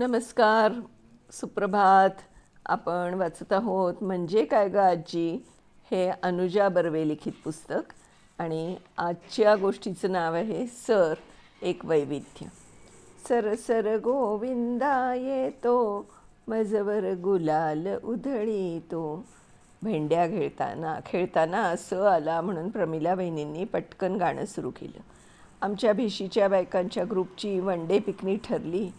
नमस्कार सुप्रभात. आपण वाचत आहोत म्हणजे काय ग आजी? हे अनुजा बर्वे लिखित पुस्तक आणि आजच्या गोष्टीचं नाव आहे सर एक वैविध्य. सर सर गोविंदा येतो मजवर गुलाल उधळीतो. भेंड्या खेळताना खेळताना असं आला म्हणून प्रमिला बहिणींनी पटकन गाणं सुरू केलं. आमच्या भेशीच्या बायकांच्या ग्रुपची वन डे पिकनिक ठरली.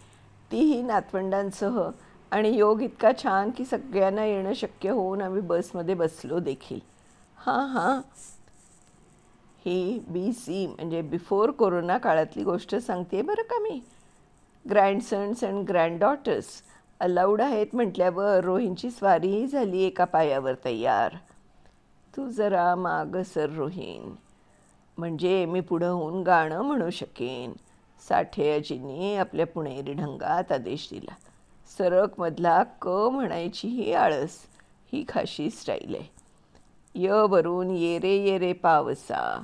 तीही नातवंडांसह आणि योग इतका छान की सगळ्यांना येणं शक्य होऊन आम्ही बसमध्ये बसलो देखील. हां हां. ही बी सी म्हणजे बिफोर कोरोना काळातली गोष्ट सांगते बरं का मी. ग्रँडसन्स अँड ग्रँडडॉटर्स अलाउड आहेत म्हटल्यावर रोहिणची स्वारीही झाली एका पायावर तयार. तू जरा माग सर रोहिण. म्हणजे मी पुढं होऊन गाणं म्हणू शकेन. साठेयाजींनी आपल्या पुणेरी ढंगात आदेश दिला. सरकमधला क म्हणायची ही आळस ही खाशी स्टाईल आहे. य वरून ये रे ये रे पावसा.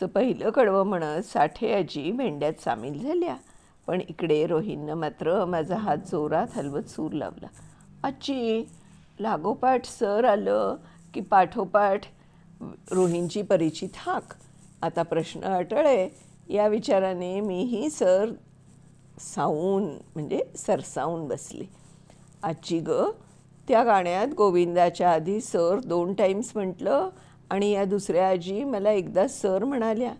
चं पहिलं कडवं म्हणत साठेयाजी मेंढ्यात सामील झाल्या. पण इकडे रोहिणनं मात्र माझा हात जोरात हलवत सूर लावला. आजी लागोपाठ सर आलं की पाठोपाठ? रोहिणची परिचित हाक. आता प्रश्न अटळे आहे. या विचाराने मीही सर सावून म्हणजे सरसावून बसले. आजी ग त्या गाण्यात गोविंदाच्या आधी सर दोन टाईम्स म्हटलं आणि या दुसऱ्या आजी मला एकदा सर म्हणाल्या.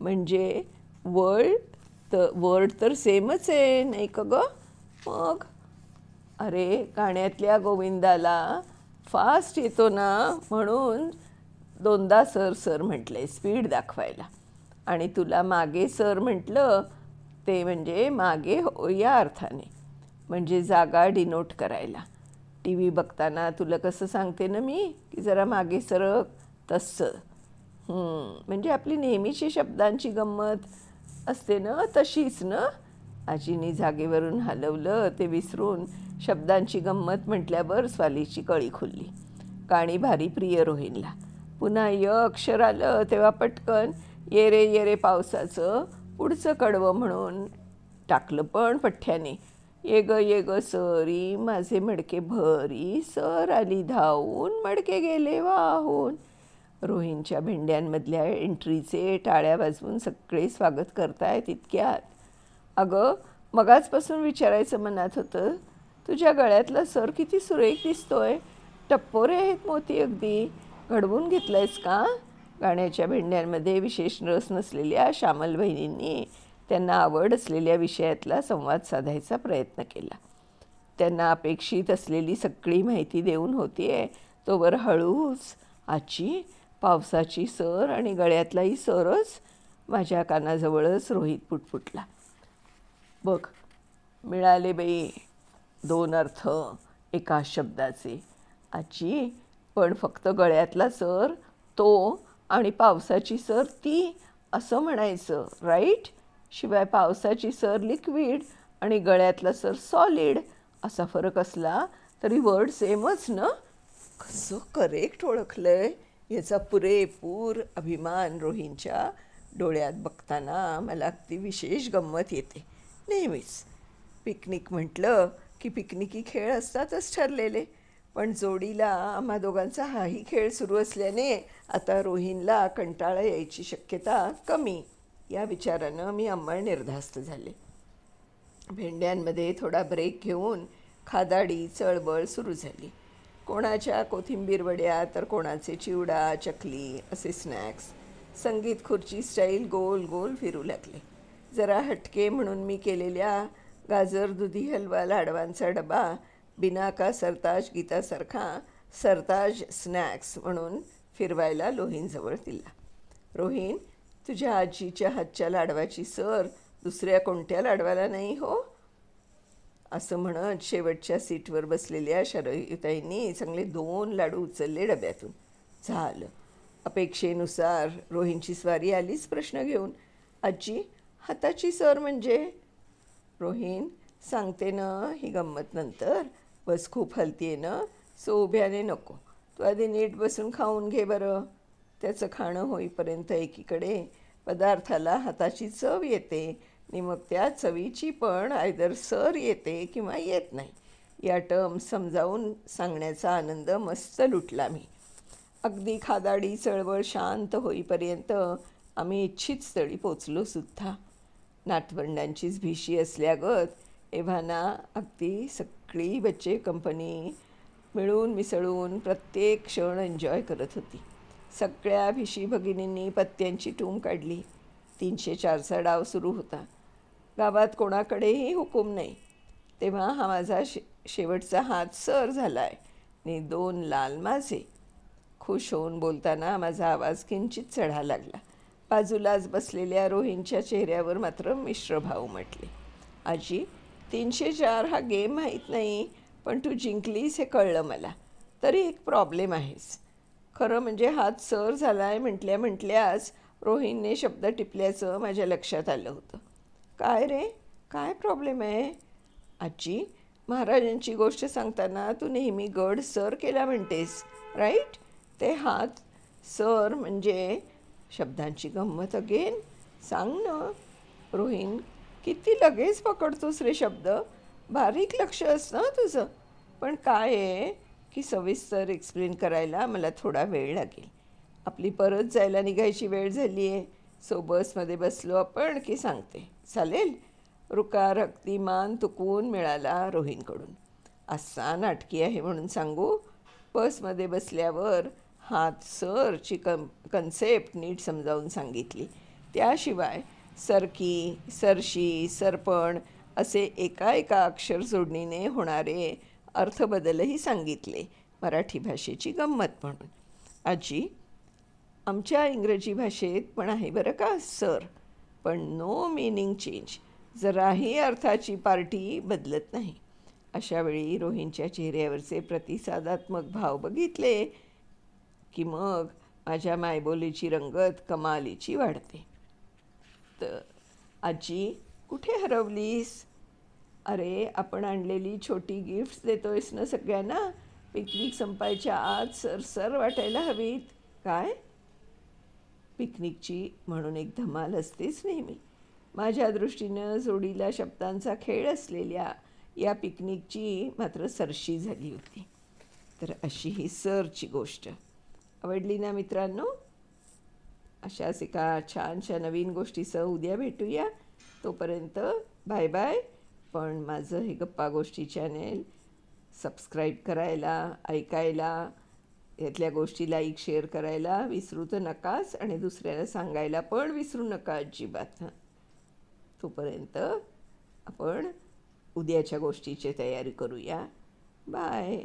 म्हणजे वर्ड तर वर्ड तर सेमच आहे नाही का ग? मग? अरे गाण्यातल्या गोविंदाला फास्ट येतो ना म्हणून दोनदा सर सर म्हटले स्पीड दाखवायला. आणि तुला मागे सर म्हटलं ते म्हणजे मागे हो या अर्थाने. म्हणजे जागा डिनोट करायला. टी व्ही बघताना तुला कसं सांगते ना मी की जरा मागे सरक तसं. म्हणजे आपली नेहमीची शब्दांची गंमत असते ना तशीच ना? आजीनी जागेवरून हलवलं ते विसरून शब्दांची गंमत म्हटल्यावर स्वालीची कळी खुलली. गाणी भारी प्रिय रोहिणला. पुन्हा य अक्षर आलं तेव्हा पटकन ये रे ये रे पावसाचं पुढचं कडवं म्हणून टाकलं पण पठ्ठ्याने. ये ग ये ग सरी माझे मडके भरी सर आली धावून मडके गेले वाहून. रोहिणच्या भेंड्यांमधल्या एंट्रीचे टाळ्या वाजवून सगळे स्वागत करतायत इतक्यात. अगं मगाचपासून विचारायचं मनात होतं तुझ्या गळ्यातला सर किती सुरेख दिसतोय. टप्पोरे आहेत मोती अगदी. घडवून घेतलंयस का? गाण्याच्या भेंड्यांमध्ये विशेष रस नसलेल्या श्यामल बहिणींनी त्यांना आवड असलेल्या विषयातला संवाद साधायचा प्रयत्न केला. त्यांना अपेक्षित असलेली सगळी माहिती देऊन होतीये. तोवर हळूच आजी पावसाची सर आणि गळ्यातलाही सरच माझ्या कानाजवळच रोहित पुटपुटला. बघ मिळाले बाई दोन अर्थ एका शब्दाचे. आजी पण फक्त गळ्यातला सर तो आणि पावसाची सर ती असं म्हणायचं राईट? शिवाय पावसाची सर लिक्विड आणि गळ्यातला सर सॉलिड असा फरक असला तरी वर्ड सेमच ना? कसं करेक्ट ओळखलंय याचा पुरेपूर अभिमान रोहींच्या डोळ्यात बघताना मला अगदी विशेष गंमत येते. नेहमीच. पिकनिक म्हटलं की पिकनिकी खेळ असतातच ठरलेले. पण जोडीला आम्हा दोघांचा हाही खेळ सुरू असल्याने आता रोहिणला कंटाळा यायची शक्यता कमी. या विचारानं मी अंमळ निर्धास्त झाले. भेंड्यांमध्ये थोडा ब्रेक घेऊन खादाडी चळबळ सुरू झाली. कोणाच्या कोथिंबीर वड्या तर कोणाचे चिवडा चकली असे स्नॅक्स संगीत खुर्ची स्टाईल गोल गोल फिरू लागले. जरा हटके म्हणून मी केलेल्या गाजर दुधी हलवा लाडवांचा डबा बिनाका सरताज गीतासारखा सरताज स्नॅक्स म्हणून फिरवायला लोहींजवळ दिला. रोहीण तुझ्या आजीच्या हातच्या लाडवाची सर दुसऱ्या कोणत्या लाडवाला नाही हो? असं म्हणत शेवटच्या सीटवर बसलेल्या शरयुताईंनी चांगले दोन लाडू उचलले डब्यातून. झालं. अपेक्षेनुसार रोहिणची स्वारी आलीच प्रश्न घेऊन. आजी हाताची सर म्हणजे? रोहीण सांगते ना ही गंमत नंतर. बस खूप हलती आहे ना? सो उभ्याने नको. तू आधी नीट बसून खाऊन घे बरं. त्याचं खाणं होईपर्यंत एकीकडे पदार्थाला हाताची चव येते आणि मग त्या चवीची पण आयदर सर येते किंवा येत नाही. या टर्म समजावून सांगण्याचा आनंद मस्त लुटला मी. अगदी खादाडी चळवळ शांत होईपर्यंत आम्ही इच्छित स्थळी पोचलो सुद्धा. नातवंडांचीच भीशी असल्यागत एव्हाना अगदी सगळी बच्चे कंपनी मिळून मिसळून प्रत्येक क्षण एन्जॉय करत होती. सगळ्या भिशी भगिनींनी पत्त्यांची टूम काढली. तीनशे चारचा डाव सुरू होता. गावात कोणाकडेही हुकूम नाही. तेव्हा हा माझा शे शेवटचा हात सर झाला आहे आणि दोन लाल माझे खुश होऊन बोलताना माझा आवाज किंचित चढा लागला. बाजूलाच बसलेल्या रोहींच्या चेहऱ्यावर मात्र मिश्रभाव म्हटले आजी तीनशे चार हा गेम माहीत नाही पण तू जिंकलीस हे कळलं मला. तरी एक प्रॉब्लेम आहेस खरं म्हणजे हात सर झाला आहे म्हटल्या म्हटल्याच रोहिणने शब्द टिपल्याचं माझ्या लक्षात आलं होतं. काय रे? काय प्रॉब्लेम आहे? आजी महाराजांची गोष्ट सांगताना तू नेहमी गड सर केला म्हणतेस राईट ते हात सर म्हणजे शब्दांची गंमत अगेन सांग ना. रोहिण किती लगेच पकडतोस रे शब्द. बारीक लक्ष असतं तुझं. पण काय आहे की सविस्तर एक्सप्लेन करायला मला थोडा वेळ लागेल. आपली परत जायला निघायची वेळ झाली आहे. सो बसमध्ये बसलो आपण की सांगते. चालेल? रुकार अगदी मान तुकवून मिळाला रोहिणकडून. असा नाटकी आहे म्हणून सांगू. बसमध्ये बसल्यावर हात सरची कन कन्सेप्ट नीट समजावून सांगितली. त्याशिवाय सरकी सरशी सरपण असे एका एका अक्षर जोडणीने होणारे अर्थबदलही सांगितले मराठी भाषेची गंमत म्हणून. आजी आमच्या इंग्रजी भाषेत पण आहे बरं का सर? पण नो मिनिंग चेंज जराही अर्थाची पार्टी बदलत नाही. अशावेळी रोहिणच्या चेहऱ्यावरचे प्रतिसादात्मक भाव बघितले की मग माझ्या मायबोलीची रंगत कमालीची वाढते. तर आजी कुठे हरवलीस? अरे आपण आणलेली छोटी गिफ्ट्स देतोयस ना सगळ्यांना? पिकनिक संपायच्या आत सरसर वाटायला हवीत. काय? पिकनिकची म्हणून एक धमाल असतेच नेहमी. माझ्या दृष्टीनं जोडीला शब्दांचा खेळ असलेल्या या पिकनिकची मात्र सरशी झाली होती. तर अशी ही सरची गोष्ट. आवडली ना मित्रांनो? अशाच एका छानशा नवीन गोष्टीसह उद्या भेटूया. तोपर्यंत बाय बाय. पण माझं हे गप्पा गोष्टी चॅनेल सबस्क्राईब करायला ऐकायला यातल्या गोष्टी लाईक शेअर करायला विसरू तर नकाच आणि दुसऱ्याला सांगायला पण विसरू नका अजिबात. तोपर्यंत आपण उद्याच्या गोष्टीची तयारी करूया. बाय.